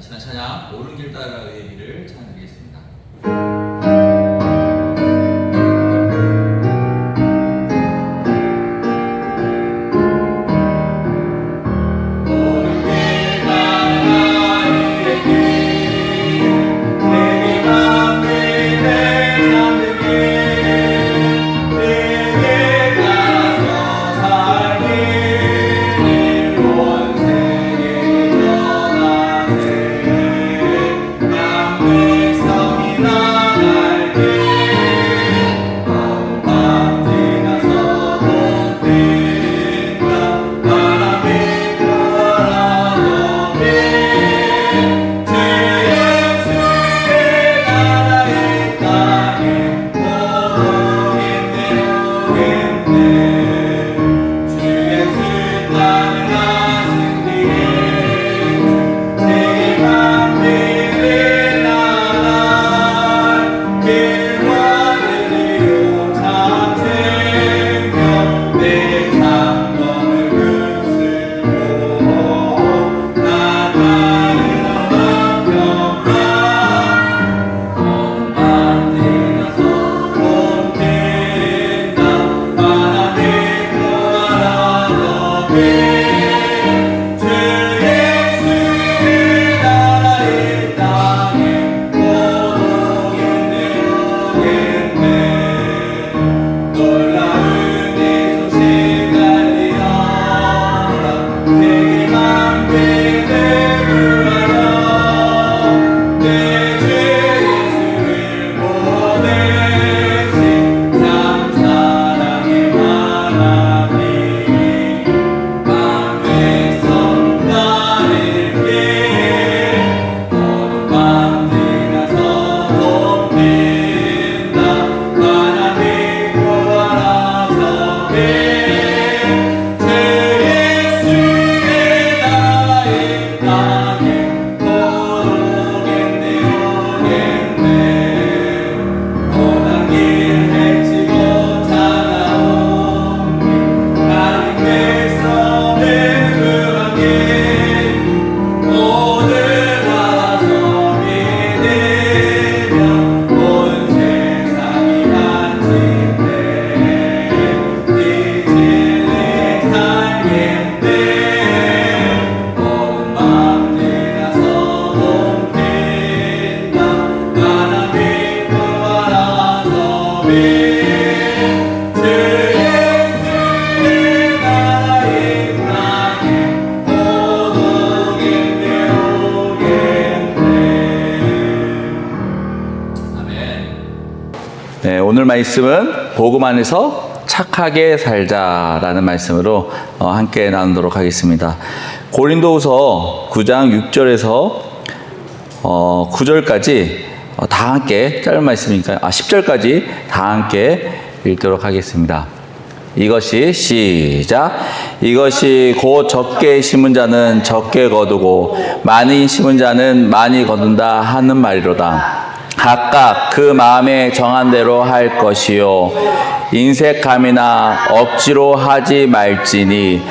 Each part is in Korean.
신앙 찬양 오른 길 따라 의의 길을 찬양드리겠습니다. 오겠 말씀은 복음 안에서 착하게 살자라는 말씀으로 어, 함께 나누도록 하겠습니다. 고린도후서 9장 6절에서 어, 9절까지 어, 다 함께 짧은 말씀이니까 아 10절까지 다 함께 읽도록 하겠습니다. 이것이 시작 이것이 곧 적게 심은 자는 적게 거두고 많이 심은 자는 많이 거둔다 하는 말이로다. 각각 그 마음에 정한 대로 할 것이요 인색함이나 억지로 하지 말지니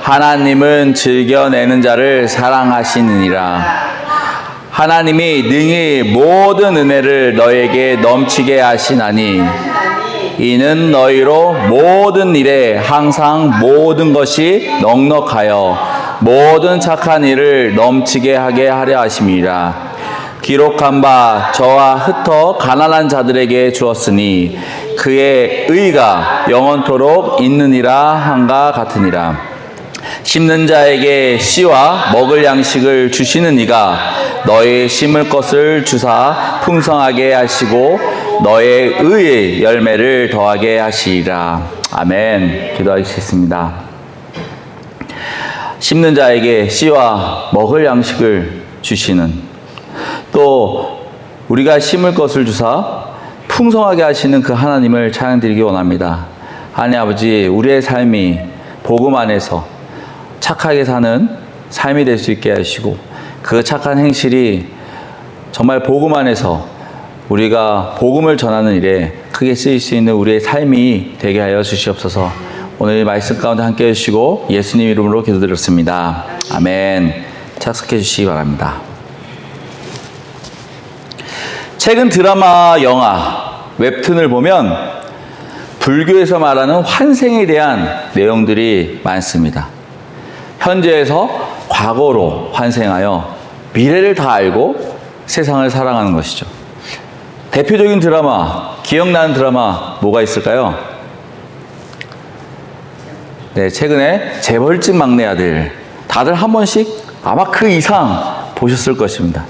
하나님은 즐겨내는 자를 사랑하시느니라. 하나님이 능히 모든 은혜를 너에게 넘치게 하시나니 이는 너희로 모든 일에 항상 모든 것이 넉넉하여 모든 착한 일을 넘치게 하게 하려 하심이라. 기록한 바 저와 흩어 가난한 자들에게 주었으니 그의 의가 영원토록 있느니라 한가 같으니라. 심는 자에게 씨와 먹을 양식을 주시는 이가 너의 심을 것을 주사 풍성하게 하시고 너의 의의 열매를 더하게 하시리라. 아멘. 기도하시겠습니다. 심는 자에게 씨와 먹을 양식을 주시는 또 우리가 심을 것을 주사 풍성하게 하시는 그 하나님을 찬양드리기 원합니다. 하나님 아버지, 우리의 삶이 복음 안에서 착하게 사는 삶이 될 수 있게 하시고 그 착한 행실이 정말 복음 안에서 우리가 복음을 전하는 일에 크게 쓰일 수 있는 우리의 삶이 되게 하여 주시옵소서. 오늘 이 말씀 가운데 함께 해주시고 예수님 이름으로 기도드렸습니다. 아멘. 착석해 주시기 바랍니다. 최근 드라마, 영화, 웹툰을 보면 불교에서 말하는 환생에 대한 내용들이 많습니다. 현재에서 과거로 환생하여 미래를 다 알고 세상을 살아가는 것이죠. 대표적인 드라마, 기억나는 드라마 뭐가 있을까요? 네, 최근에 재벌집 막내 아들. 다들 한 번씩 아마 그 이상 보셨을 것입니다.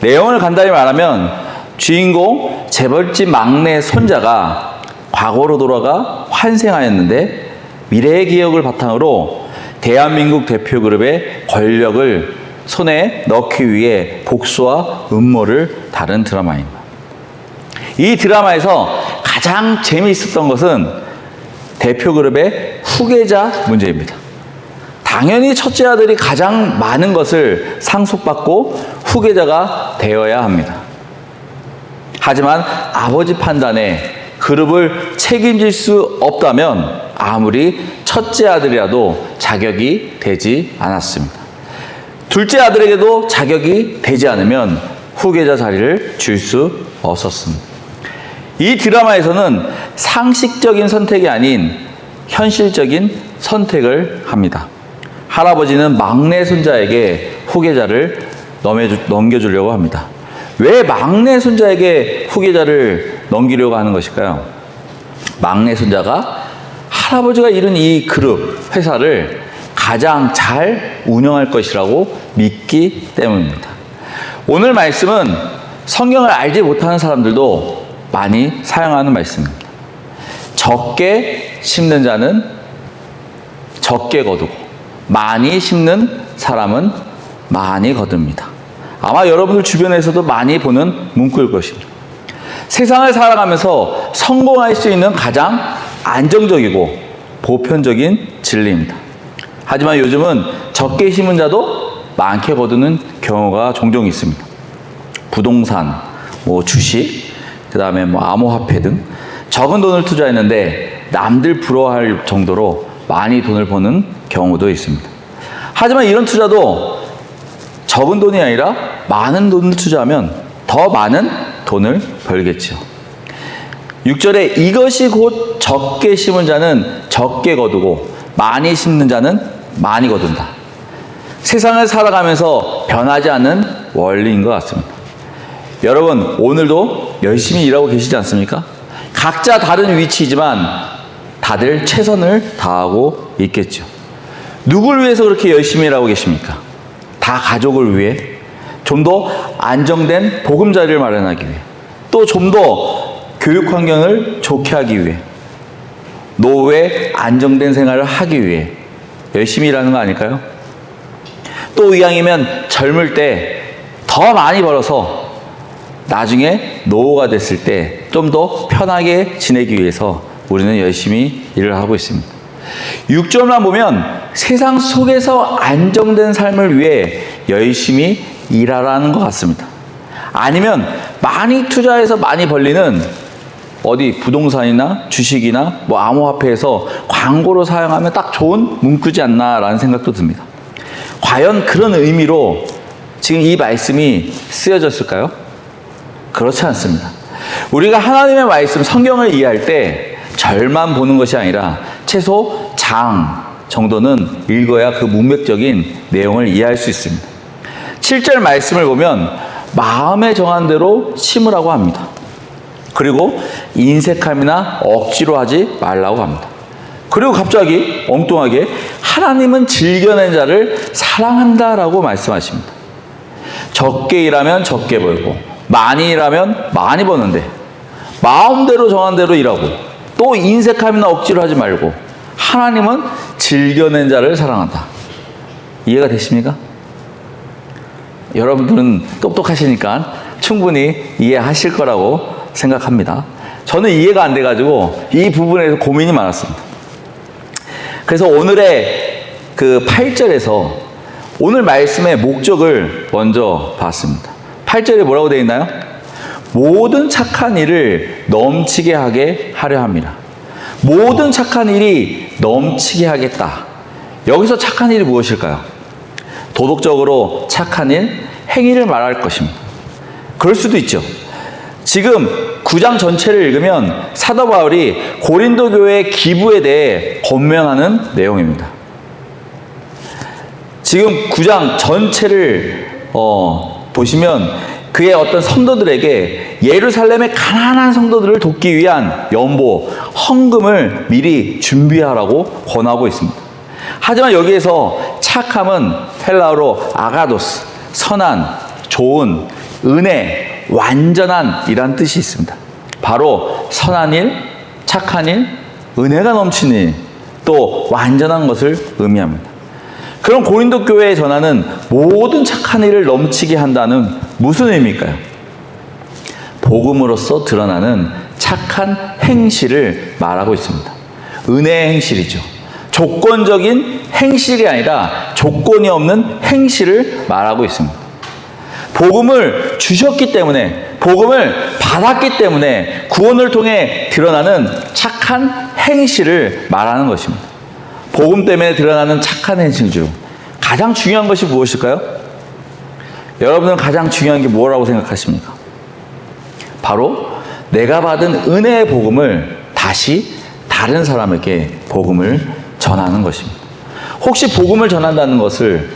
내용을 간단히 말하면 주인공 재벌집 막내 손자가 과거로 돌아가 환생하였는데 미래의 기억을 바탕으로 대한민국 대표 그룹의 권력을 손에 넣기 위해 복수와 음모를 다룬 드라마입니다. 이 드라마에서 가장 재미있었던 것은 대표 그룹의 후계자 문제입니다. 당연히 첫째 아들이 가장 많은 것을 상속받고 후계자가 되어야 합니다. 하지만 아버지 판단에 그룹을 책임질 수 없다면 아무리 첫째 아들이라도 자격이 되지 않았습니다. 둘째 아들에게도 자격이 되지 않으면 후계자 자리를 줄 수 없었습니다. 이 드라마에서는 상식적인 선택이 아닌 현실적인 선택을 합니다. 할아버지는 막내 손자에게 후계자를 넘겨주- 넘겨주려고 합니다. 왜 막내 손자에게 후계자를 넘기려고 하는 것일까요? 막내 손자가 할아버지가 이룬 이 그룹, 회사를 가장 잘 운영할 것이라고 믿기 때문입니다. 오늘 말씀은 성경을 알지 못하는 사람들도 많이 사용하는 말씀입니다. 적게 심는 자는 적게 거두고 많이 심는 사람은 많이 거둡니다. 아마 여러분들 주변에서도 많이 보는 문구일 것입니다. 세상을 살아가면서 성공할 수 있는 가장 안정적이고 보편적인 진리입니다. 하지만 요즘은 적게 심은 자도 많게 거두는 경우가 종종 있습니다. 부동산, 뭐 주식, 그 다음에 뭐 암호화폐 등 적은 돈을 투자했는데 남들 부러워할 정도로 많이 돈을 버는 경우도 있습니다. 하지만 이런 투자도 적은 돈이 아니라 많은 돈을 투자하면 더 많은 돈을 벌겠죠. 6절에 이것이 곧 적게 심은 자는 적게 거두고 많이 심는 자는 많이 거둔다. 세상을 살아가면서 변하지 않는 원리인 것 같습니다. 여러분, 오늘도 열심히 일하고 계시지 않습니까? 각자 다른 위치이지만 다들 최선을 다하고 있겠죠. 누굴 위해서 그렇게 열심히 일하고 계십니까? 다 가족을 위해, 좀 더 안정된 보금자리를 마련하기 위해, 또 좀 더 교육 환경을 좋게 하기 위해, 노후에 안정된 생활을 하기 위해 열심히 일하는 거 아닐까요? 또 이왕이면 젊을 때 더 많이 벌어서 나중에 노후가 됐을 때 좀 더 편하게 지내기 위해서 우리는 열심히 일을 하고 있습니다. 6절만 보면 세상 속에서 안정된 삶을 위해 열심히 일하라는 것 같습니다. 아니면 많이 투자해서 많이 벌리는 어디 부동산이나 주식이나 뭐 암호화폐에서 광고로 사용하면 딱 좋은 문구지 않나라는 생각도 듭니다. 과연 그런 의미로 지금 이 말씀이 쓰여졌을까요? 그렇지 않습니다. 우리가 하나님의 말씀, 성경을 이해할 때 절만 보는 것이 아니라 최소 장 정도는 읽어야 그 문맥적인 내용을 이해할 수 있습니다. 7절 말씀을 보면 마음에 정한 대로 심으라고 합니다. 그리고 인색함이나 억지로 하지 말라고 합니다. 그리고 갑자기 엉뚱하게 하나님은 즐겨낸 자를 사랑한다라고 말씀하십니다. 적게 일하면 적게 벌고 많이 일하면 많이 버는데 마음대로 정한 대로 일하고 또 인색함이나 억지로 하지 말고 하나님은 즐겨낸 자를 사랑한다. 이해가 되십니까? 여러분들은 똑똑하시니까 충분히 이해하실 거라고 생각합니다. 저는 이해가 안 돼가지고 이 부분에서 고민이 많았습니다. 그래서 오늘의 그 8절에서 오늘 말씀의 목적을 먼저 봤습니다. 8절에 뭐라고 되어 있나요? 모든 착한 일을 넘치게 하게 하려 합니다. 모든 착한 일이 넘치게 하겠다. 여기서 착한 일이 무엇일까요? 도덕적으로 착한 일, 행위를 말할 것입니다. 그럴 수도 있죠. 지금 9장 전체를 읽으면 사도 바울이 고린도 교회의 기부에 대해 권면하는 내용입니다. 지금 9장 전체를 어, 보시면 그의 어떤 성도들에게 예루살렘의 가난한 성도들을 돕기 위한 연보, 헌금을 미리 준비하라고 권하고 있습니다. 하지만 여기에서 착함은 헬라어로 아가도스, 선한, 좋은, 은혜, 완전한 이란 뜻이 있습니다. 바로 선한 일, 착한 일, 은혜가 넘치는 일, 또 완전한 것을 의미합니다. 그럼 고린도 교회에 전하는 모든 착한 일을 넘치게 한다는 무슨 의미일까요? 복음으로서 드러나는 착한 행실을 말하고 있습니다. 은혜의 행실이죠. 조건적인 행실이 아니라 조건이 없는 행실을 말하고 있습니다. 복음을 주셨기 때문에, 복음을 받았기 때문에 구원을 통해 드러나는 착한 행실을 말하는 것입니다. 복음 때문에 드러나는 착한 행실 중 가장 중요한 것이 무엇일까요? 여러분은 가장 중요한 게 뭐라고 생각하십니까? 바로 내가 받은 은혜의 복음을 다시 다른 사람에게 복음을 전하는 것입니다. 혹시 복음을 전한다는 것을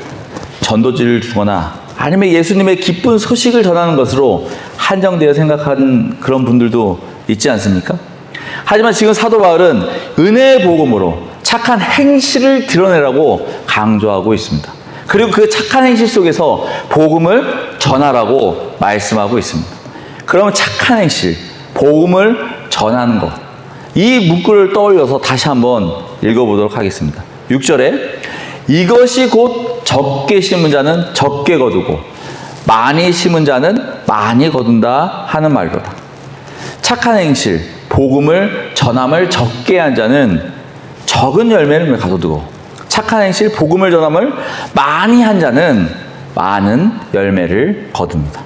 전도지를 주거나 아니면 예수님의 기쁜 소식을 전하는 것으로 한정되어 생각하는 그런 분들도 있지 않습니까? 하지만 지금 사도 바울은 은혜의 복음으로 착한 행실을 드러내라고 강조하고 있습니다. 그리고 그 착한 행실 속에서 복음을 전하라고 말씀하고 있습니다. 그러면 착한 행실, 복음을 전하는 것. 이 문구를 떠올려서 다시 한번 읽어보도록 하겠습니다. 6절에 이것이 곧 적게 심은 자는 적게 거두고 많이 심은 자는 많이 거둔다 하는 말도다. 착한 행실, 복음을 전함을 적게 한 자는 적은 열매를 가둬두고 착한 행실, 복음을 전함을 많이 한 자는 많은 열매를 거둡니다.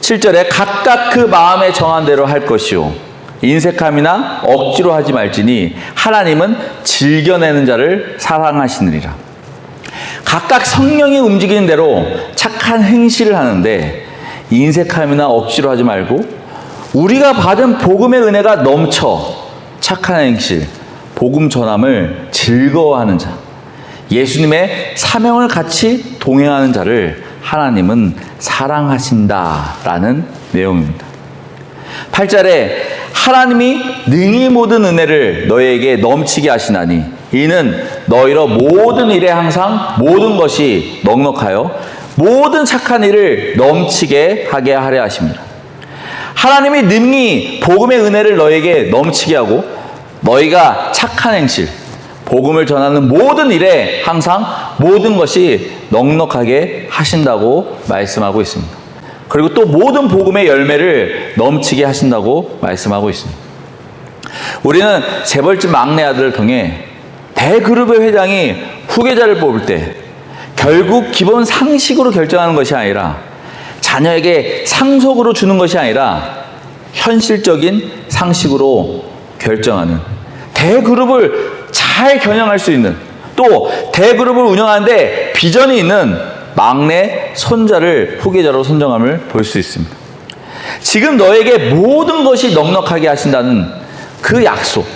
7절에 각각 그 마음에 정한 대로 할 것이요 인색함이나 억지로 하지 말지니 하나님은 즐겨내는 자를 사랑하시느니라. 각각 성령이 움직이는 대로 착한 행실을 하는데 인색함이나 억지로 하지 말고 우리가 받은 복음의 은혜가 넘쳐 착한 행실, 복음 전함을 즐거워하는 자, 예수님의 사명을 같이 동행하는 자를 하나님은 사랑하신다라는 내용입니다. 8절에 하나님이 능히 모든 은혜를 너에게 넘치게 하시나니 이는 너희로 모든 일에 항상 모든 것이 넉넉하여 모든 착한 일을 넘치게 하게 하려 하십니다. 하나님이 능히 복음의 은혜를 너에게 넘치게 하고 너희가 착한 행실, 복음을 전하는 모든 일에 항상 모든 것이 넉넉하게 하신다고 말씀하고 있습니다. 그리고 또 모든 복음의 열매를 넘치게 하신다고 말씀하고 있습니다. 우리는 재벌집 막내 아들을 통해 대그룹의 회장이 후계자를 뽑을 때 결국 기본 상식으로 결정하는 것이 아니라 자녀에게 상속으로 주는 것이 아니라 현실적인 상식으로 결정하는 대그룹을 잘 겨냥할 수 있는 또 대그룹을 운영하는데 비전이 있는 막내 손자를 후계자로 선정함을 볼 수 있습니다. 지금 너에게 모든 것이 넉넉하게 하신다는 그 약속.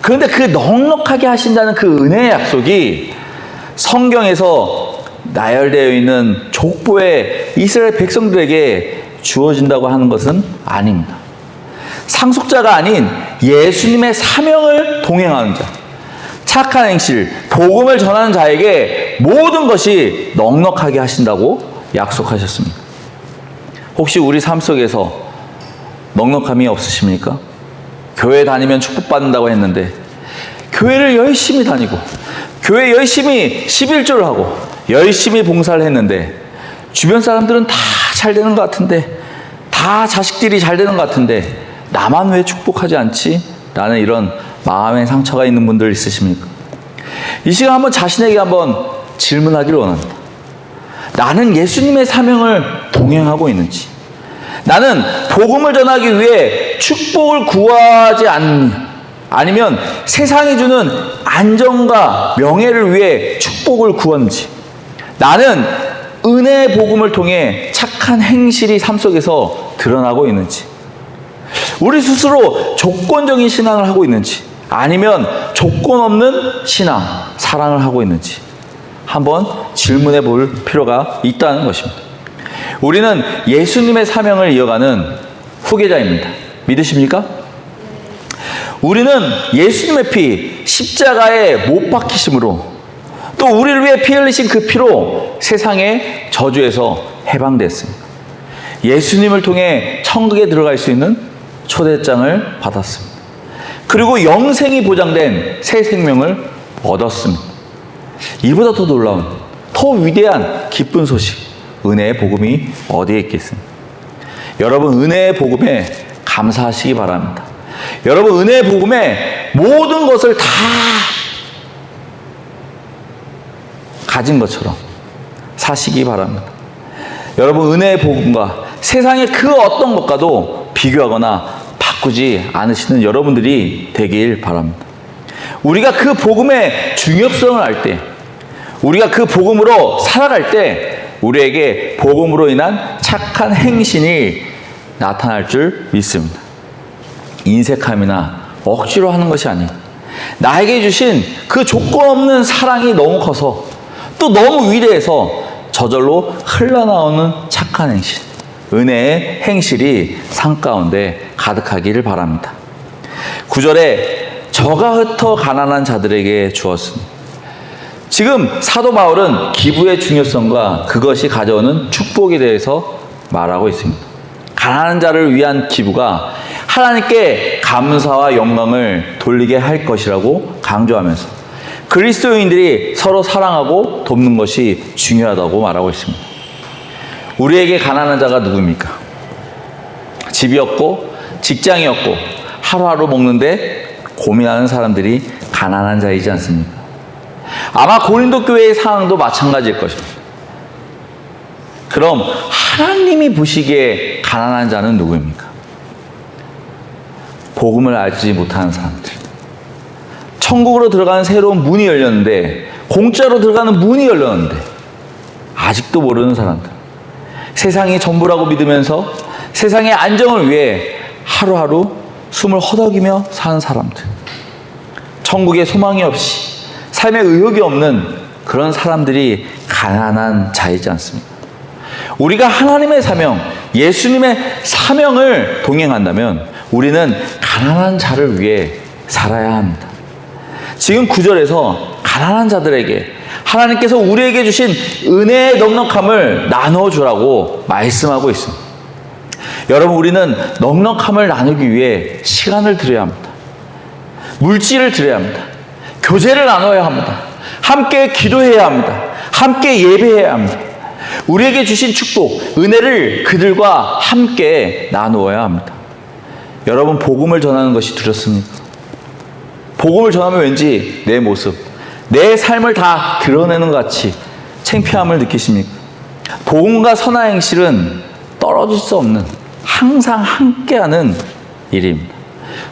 그런데 그 넉넉하게 하신다는 그 은혜의 약속이 성경에서 나열되어 있는 족보의 이스라엘 백성들에게 주어진다고 하는 것은 아닙니다. 상속자가 아닌 예수님의 사명을 동행하는 자, 착한 행실, 복음을 전하는 자에게 모든 것이 넉넉하게 하신다고 약속하셨습니다. 혹시 우리 삶 속에서 넉넉함이 없으십니까? 교회 다니면 축복받는다고 했는데, 교회를 열심히 다니고, 교회 열심히 11조를 하고, 열심히 봉사를 했는데, 주변 사람들은 다 잘 되는 것 같은데, 다 자식들이 잘 되는 것 같은데, 나만 왜 축복하지 않지? 라는 이런 마음의 상처가 있는 분들 있으십니까? 이 시간 한번 자신에게 한번 질문하기를 원합니다. 나는 예수님의 사명을 동행하고 있는지, 나는 복음을 전하기 위해 축복을 구하지 않니, 아니면 세상이 주는 안정과 명예를 위해 축복을 구하는지, 나는 은혜의 복음을 통해 착한 행실이 삶 속에서 드러나고 있는지, 우리 스스로 조건적인 신앙을 하고 있는지, 아니면 조건 없는 신앙, 사랑을 하고 있는지, 한번 질문해 볼 필요가 있다는 것입니다. 우리는 예수님의 사명을 이어가는 후계자입니다. 믿으십니까? 우리는 예수님의 피, 십자가에 못 박히심으로 또 우리를 위해 피 흘리신 그 피로 세상의 저주에서 해방됐습니다. 예수님을 통해 천국에 들어갈 수 있는 초대장을 받았습니다. 그리고 영생이 보장된 새 생명을 얻었습니다. 이보다 더 놀라운, 더 위대한 기쁜 소식, 은혜의 복음이 어디에 있겠습니까? 여러분, 은혜의 복음에 감사하시기 바랍니다. 여러분, 은혜의 복음에 모든 것을 다 가진 것처럼 사시기 바랍니다. 여러분, 은혜의 복음과 세상의 그 어떤 것과도 비교하거나 바꾸지 않으시는 여러분들이 되길 바랍니다. 우리가 그 복음의 중요성을 알 때, 우리가 그 복음으로 살아갈 때, 우리에게 복음으로 인한 착한 행신이 나타날 줄 믿습니다. 인색함이나 억지로 하는 것이 아닌 나에게 주신 그 조건 없는 사랑이 너무 커서 또 너무 위대해서 저절로 흘러나오는 착한 행실, 은혜의 행실이 상 가운데 가득하기를 바랍니다. 9절에 저가 흩어 가난한 자들에게 주었습니다. 지금 사도 바울은 기부의 중요성과 그것이 가져오는 축복에 대해서 말하고 있습니다. 가난한 자를 위한 기부가 하나님께 감사와 영광을 돌리게 할 것이라고 강조하면서 그리스도인들이 서로 사랑하고 돕는 것이 중요하다고 말하고 있습니다. 우리에게 가난한 자가 누구입니까? 집이 없고 직장이 없고 하루하루 먹는데 고민하는 사람들이 가난한 자이지 않습니까? 아마 고린도 교회의 상황도 마찬가지일 것입니다. 그럼 하나님이 보시기에 가난한 자는 누구입니까? 복음을 알지 못하는 사람들. 천국으로 들어가는 새로운 문이 열렸는데, 공짜로 들어가는 문이 열렸는데, 아직도 모르는 사람들. 세상이 전부라고 믿으면서 세상의 안정을 위해 하루하루 숨을 허덕이며 사는 사람들. 천국에 소망이 없이 삶에 의욕이 없는 그런 사람들이 가난한 자이지 않습니까? 우리가 하나님의 사명, 예수님의 사명을 동행한다면 우리는 가난한 자를 위해 살아야 합니다. 지금 구절에서 가난한 자들에게 하나님께서 우리에게 주신 은혜의 넉넉함을 나눠주라고 말씀하고 있습니다. 여러분, 우리는 넉넉함을 나누기 위해 시간을 들여야 합니다. 물질을 드려야 합니다. 교제를 나눠야 합니다. 함께 기도해야 합니다. 함께 예배해야 합니다. 우리에게 주신 축복, 은혜를 그들과 함께 나누어야 합니다. 여러분, 복음을 전하는 것이 두렵습니까? 복음을 전하면 왠지 내 모습, 내 삶을 다 드러내는 것 같이 창피함을 느끼십니까? 복음과 선한 행실은 떨어질 수 없는 항상 함께하는 일입니다.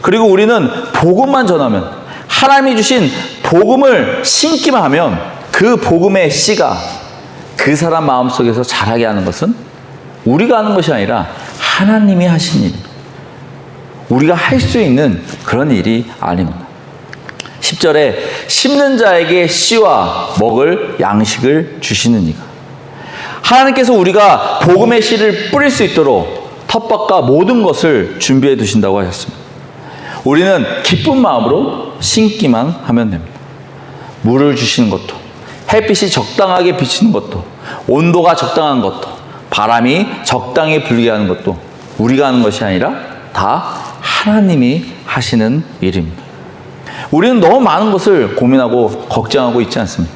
그리고 우리는 복음만 전하면 하나님이 주신 복음을 심기만 하면 그 복음의 씨가 그 사람 마음속에서 자라게 하는 것은 우리가 하는 것이 아니라 하나님이 하신 일입니다. 우리가 할 수 있는 그런 일이 아닙니다. 10절에 심는 자에게 씨와 먹을 양식을 주시는 이가 하나님께서 우리가 복음의 씨를 뿌릴 수 있도록 텃밭과 모든 것을 준비해 두신다고 하셨습니다. 우리는 기쁜 마음으로 심기만 하면 됩니다. 물을 주시는 것도, 햇빛이 적당하게 비치는 것도, 온도가 적당한 것도, 바람이 적당히 불게 하는 것도 우리가 하는 것이 아니라 다 하나님이 하시는 일입니다. 우리는 너무 많은 것을 고민하고 걱정하고 있지 않습니까?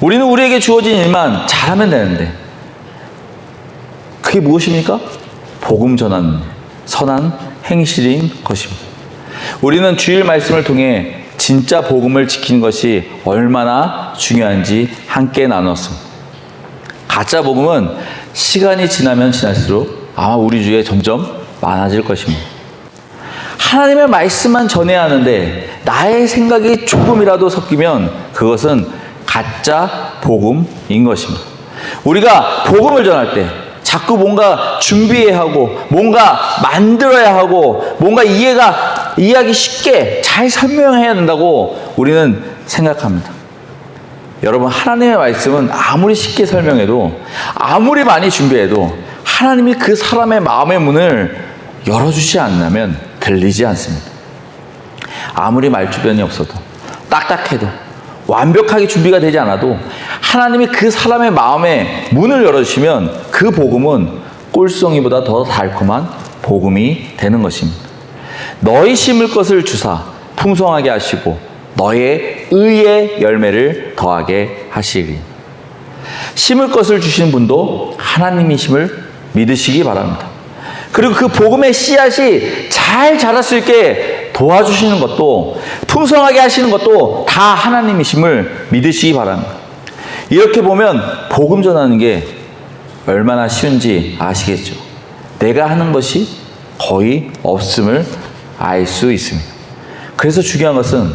우리는 우리에게 주어진 일만 잘하면 되는데, 그게 무엇입니까? 복음 전하는 선한 행실인 것입니다. 우리는 주일 말씀을 통해 진짜 복음을 지키는 것이 얼마나 중요한지 함께 나눴습니다. 가짜 복음은 시간이 지나면 지날수록 아마 우리 주위에 점점 많아질 것입니다. 하나님의 말씀만 전해야 하는데 나의 생각이 조금이라도 섞이면 그것은 가짜 복음인 것입니다. 우리가 복음을 전할 때 자꾸 뭔가 준비해야 하고, 뭔가 만들어야 하고, 뭔가 이해가, 이해하기 쉽게 잘 설명해야 된다고 우리는 생각합니다. 여러분, 하나님의 말씀은 아무리 쉽게 설명해도, 아무리 많이 준비해도, 하나님이 그 사람의 마음의 문을 열어주지 않는다면 들리지 않습니다. 아무리 말주변이 없어도, 딱딱해도, 완벽하게 준비가 되지 않아도, 하나님이 그 사람의 마음에 문을 열어주시면 그 복음은 꿀송이보다 더 달콤한 복음이 되는 것입니다. 너희 심을 것을 주사 풍성하게 하시고 너의 의의 열매를 더하게 하시리. 심을 것을 주시는 분도 하나님이심을 믿으시기 바랍니다. 그리고 그 복음의 씨앗이 잘 자랄 수 있게 도와주시는 것도 풍성하게 하시는 것도 다 하나님이심을 믿으시기 바랍니다. 이렇게 보면 복음 전하는 게 얼마나 쉬운지 아시겠죠? 내가 하는 것이 거의 없음을 알 수 있습니다. 그래서 중요한 것은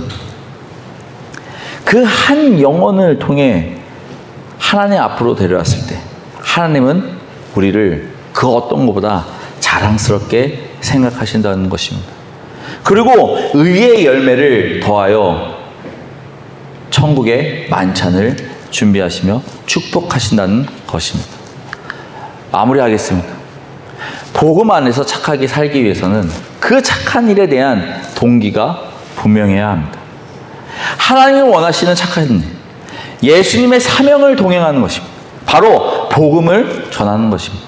그 한 영혼을 통해 하나님 앞으로 데려왔을 때 하나님은 우리를 그 어떤 것보다 자랑스럽게 생각하신다는 것입니다. 그리고 의의 열매를 더하여 천국의 만찬을 준비하시며 축복하신다는 것입니다. 마무리하겠습니다. 복음 안에서 착하게 살기 위해서는 그 착한 일에 대한 동기가 분명해야 합니다. 하나님이 원하시는 착한 일, 예수님의 사명을 동행하는 것입니다. 바로 복음을 전하는 것입니다.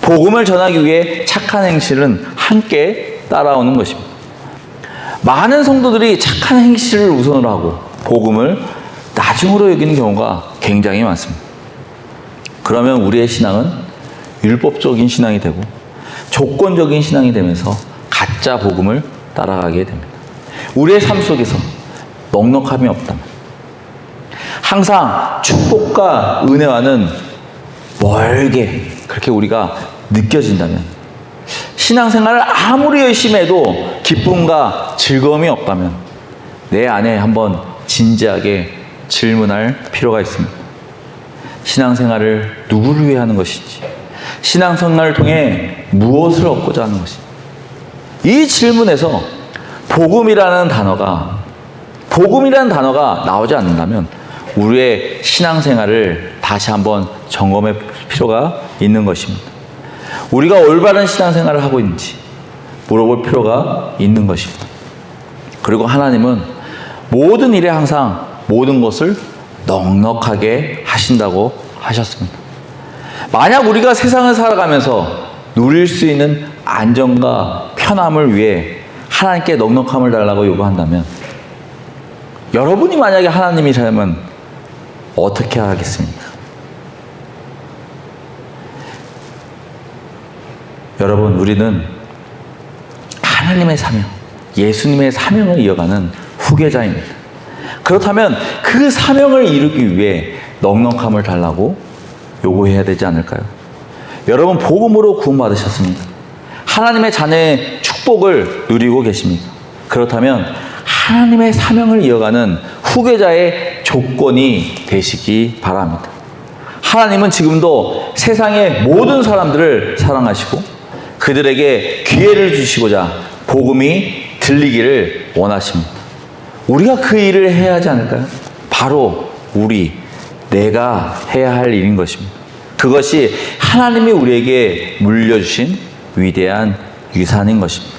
복음을 전하기 위해 착한 행실은 함께 따라오는 것입니다. 많은 성도들이 착한 행실을 우선으로 하고 복음을 나중으로 여기는 경우가 굉장히 많습니다. 그러면 우리의 신앙은 율법적인 신앙이 되고 조건적인 신앙이 되면서 가짜 복음을 따라가게 됩니다. 우리의 삶 속에서 넉넉함이 없다면 항상 축복과 은혜와는 멀게 그렇게 우리가 느껴진다면 신앙생활을 아무리 열심히 해도 기쁨과 즐거움이 없다면 내 안에 한번 진지하게 질문할 필요가 있습니다. 신앙생활을 누구를 위해 하는 것인지, 신앙생활을 통해 무엇을 얻고자 하는 것인지. 이 질문에서 복음이라는 단어가, 복음이라는 단어가 나오지 않는다면 우리의 신앙생활을 다시 한번 점검할 필요가 있는 것입니다. 우리가 올바른 신앙생활을 하고 있는지 물어볼 필요가 있는 것입니다. 그리고 하나님은 모든 일에 항상 모든 것을 넉넉하게 하신다고 하셨습니다. 만약 우리가 세상을 살아가면서 누릴 수 있는 안정과 편함을 위해 하나님께 넉넉함을 달라고 요구한다면 여러분이 만약에 하나님이라면 어떻게 하겠습니까? 여러분, 우리는 하나님의 사명, 예수님의 사명을 이어가는 후계자입니다. 그렇다면 그 사명을 이루기 위해 넉넉함을 달라고 요구해야 되지 않을까요? 여러분, 복음으로 구원받으셨습니다. 하나님의 자녀의 축복을 누리고 계십니까? 그렇다면 하나님의 사명을 이어가는 후계자의 조건이 되시기 바랍니다. 하나님은 지금도 세상의 모든 사람들을 사랑하시고 그들에게 기회를 주시고자 복음이 들리기를 원하십니다. 우리가 그 일을 해야 하지 않을까요? 바로 우리, 내가 해야 할 일인 것입니다. 그것이 하나님이 우리에게 물려주신 위대한 유산인 것입니다.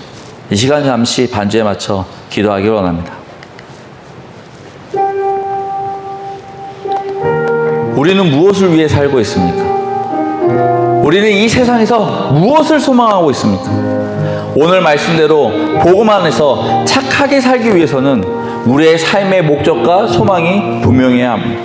이 시간 잠시 반주에 맞춰 기도하기 원합니다. 우리는 무엇을 위해 살고 있습니까? 우리는 이 세상에서 무엇을 소망하고 있습니까? 오늘 말씀대로 복음 안에서 착하게 살기 위해서는 우리의 삶의 목적과 소망이 분명해야 합니다.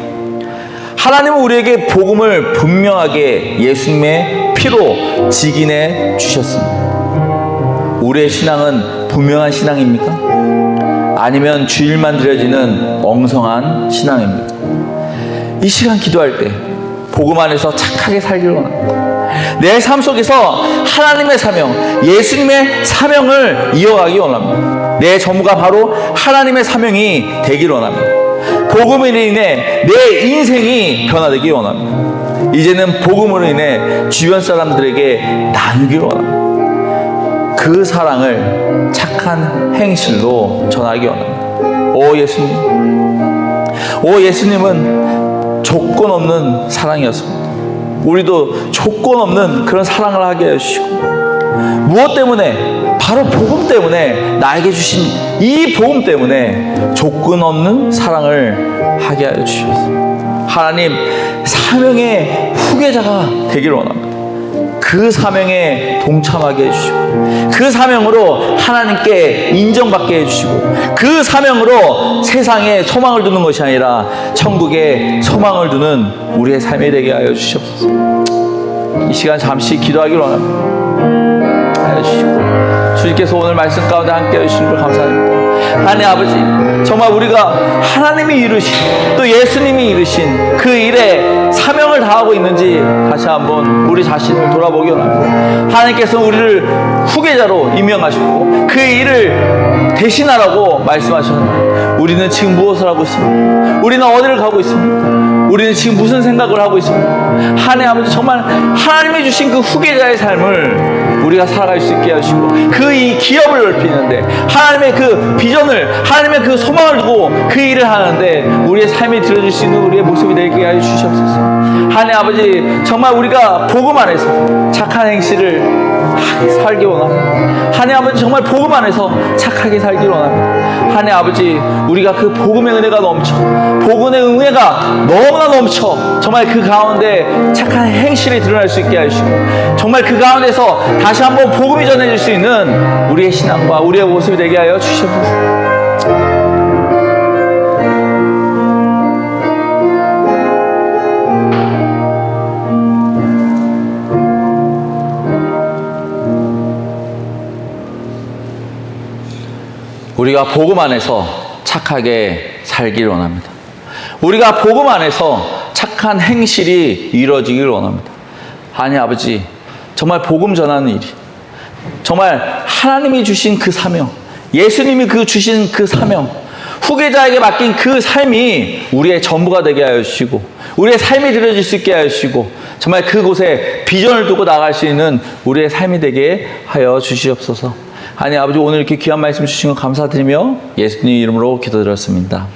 하나님은 우리에게 복음을 분명하게 예수님의 피로 직인해 주셨습니다. 우리의 신앙은 분명한 신앙입니까? 아니면 주일만 드려지는 엉성한 신앙입니까? 이 시간 기도할 때 복음 안에서 착하게 살기를 원합니다. 내 삶 속에서 하나님의 사명, 예수님의 사명을 이어가기 원합니다. 내 전무가 바로 하나님의 사명이 되기를 원합니다. 복음으로 인해 내 인생이 변화되기 원합니다. 이제는 복음으로 인해 주변 사람들에게 나누기를 원합니다. 그 사랑을 착한 행실로 전하기 원합니다. 오 예수님. 오 예수님은 조건 없는 사랑이었습니다. 우리도 조건 없는 그런 사랑을 하게 해주시고 무엇 때문에 바로 복음 때문에 나에게 주신 이 복음 때문에 조건 없는 사랑을 하게 하여 주시옵소서. 하나님 사명의 후계자가 되기를 원합니다. 그 사명에 동참하게 해주시고 그 사명으로 하나님께 인정받게 해주시고 그 사명으로 세상에 소망을 두는 것이 아니라 천국에 소망을 두는 우리의 삶이 되게 하여 주시옵소서 이 시간 잠시 기도하기를 원합니다 하여 주시고 주님께서 오늘 말씀 가운데 함께 해주신 걸 감사합니다 하나님 아버지 정말 우리가 하나님이 이루신 또 예수님이 이루신 그 일에 사명을 다하고 있는지 다시 한번 우리 자신을 돌아보기 원합니다 하나님께서 우리를 후계자로 임명하시고 그 일을 대신하라고 말씀하셨는데 우리는 지금 무엇을 하고 있습니까? 우리는 어디를 가고 있습니까? 우리는 지금 무슨 생각을 하고 있습니까? 하나님 아버지 정말 하나님이 주신 그 후계자의 삶을 우리가 살아갈 수 있게 하시고 그 이 기업을 넓히는데 하나님의 그 비전을 하나님의 그 소망을 두고 그 일을 하는데 우리의 삶이 들어줄 수 있는 우리의 모습이 되게 하여 주시옵소서. 하나님 아버지 정말 우리가 복음 안에서 착한 행실을 살기 원합니다. 하나님 아버지 정말 복음 안에서 착하게 살기 원합니다. 하나님 아버지 우리가 그 복음의 은혜가 넘쳐 복음의 은혜가 너무나 넘쳐 정말 그 가운데 착한 행실이 드러날 수 있게 하시고 정말 그 가운데서 다시 한번 복음이 전해질 수 있는 우리의 신앙과 우리의 모습이 되게 하여 주시옵소서 우리가 복음 안에서 착하게 살기를 원합니다. 우리가 복음 안에서 착한 행실이 이루어지기를 원합니다. 하나님 아버지, 정말 복음 전하는 일이, 정말 하나님이 주신 그 사명, 예수님이 그 주신 그 사명, 후계자에게 맡긴 그 삶이 우리의 전부가 되게 하여 주시고, 우리의 삶이 드려질 수 있게 하여 주시고, 정말 그곳에 비전을 두고 나갈 수 있는 우리의 삶이 되게 하여 주시옵소서. 하나님 아버지 오늘 이렇게 귀한 말씀 주신 것 감사드리며 예수님 이름으로 기도드렸습니다.